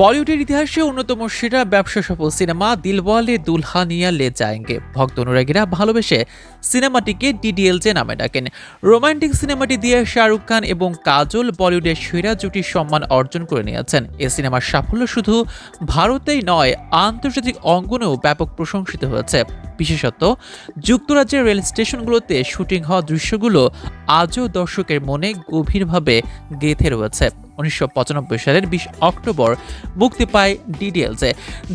বলিউডের ইতিহাসে অন্যতম সেরা ব্যবসা সফল সিনেমা দিলওয়ালে দুলহানিয়া লে যায়েঙ্গে ভক্ত অনুরাগীরা ভালোবেসে সিনেমাটিকে ডিডিএলজে নামে ডাকেন। রোমান্টিক সিনেমাটি দিয়ে শাহরুখ খান এবং কাজল বলিউডের সেরা জুটির সম্মান অর্জন করে নিয়েছেন। এ সিনেমার সাফল্য শুধু ভারতেই নয়, আন্তর্জাতিক অঙ্গনেও ব্যাপক প্রশংসিত হয়েছে। বিশেষত যুক্তরাজ্যের রেল স্টেশনগুলোতে শুটিং হওয়া দৃশ্যগুলো আজও দর্শকের মনে গভীরভাবে গেঁথে রয়েছে। উনিশশো পঁচানব্বই সালের বিশ অক্টোবর মুক্তি পায় ডিডিএলসে।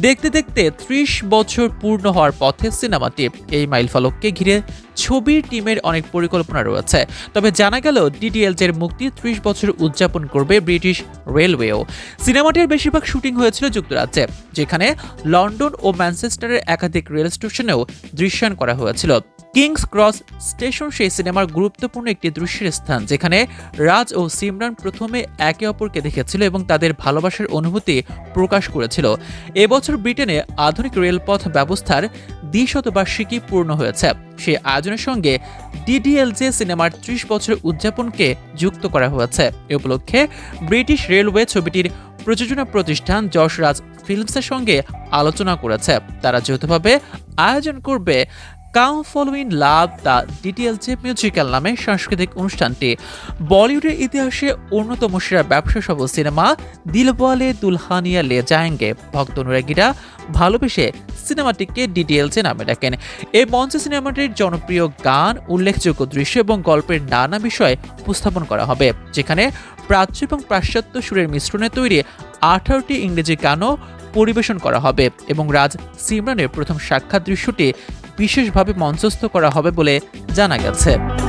দেখতে দেখতে ত্রিশ বছর পূর্ণ হওয়ার পথে সিনেমাটি এই মাইলফলককে ঘিরে ছবির টিমের অনেক পরিকল্পনা রয়েছে। তবে জানা গেল ডিডিএলজের মুক্তি ত্রিশ বছর উদযাপন করবে ব্রিটিশ রেলওয়েও। সিনেমাটির বেশিরভাগ শুটিং হয়েছিল যুক্তরাজ্যে, যেখানে লন্ডন ও ম্যানচেস্টারের একাধিক রেল স্টেশনেও দৃশ্যায়ন করা হয়েছিল। কিংস ক্রস স্টেশন সেই সিনেমার গুরুত্বপূর্ণ একটি দৃশ্যের স্থান, যেখানে রাজ ও সিমরান প্রথমে একে অপরকে দেখেছিল এবং তাদের ভালোবাসার অনুভূতি প্রকাশ করেছিল। এবছর ব্রিটেনে আধুনিক রেলপথ ব্যবস্থার দ্বিশতবার্ষিকী পূর্ণ হয়েছে। সেই আয়োজনের সঙ্গে ডিডিএলজে সিনেমার ত্রিশ বছর উদযাপনকে যুক্ত করা হয়েছে। এ উপলক্ষে ব্রিটিশ রেলওয়ে ছবিটির প্রযোজনা প্রতিষ্ঠান যশরাজ ফিল্মসের সঙ্গে আলোচনা করেছে। তারা যৌথভাবে আয়োজন করবে কাম ফলোইন লাভ দ্য ডিটিএলজে মিউজিক্যাল নামে সাংস্কৃতিক অনুষ্ঠানটি। বলিউডের ইতিহাসে অন্যতম সেরা ব্যবসা সফল সিনেমা দিলওয়ালে দুলহানিয়া লে যায়েঙ্গে ভক্ত অনুরাগীরা ভালোবেসে সিনেমাটিকে ডিটিএলজে নামে ডাকেন। এই মঞ্চে সিনেমাটির জনপ্রিয় গান, উল্লেখযোগ্য দৃশ্য এবং গল্পের নানা বিষয় উপস্থাপন করা হবে, যেখানে প্রাচ্য এবং পাশ্চাত্য সুরের মিশ্রণে তৈরি আঠারোটি ইংরেজি গানও পরিবেশন করা হবে এবং রাজ সিমরানের প্রথম সাক্ষাৎ দৃশ্যটি বিশেষভাবে মঞ্চস্থ করা হবে বলে জানা গেছে।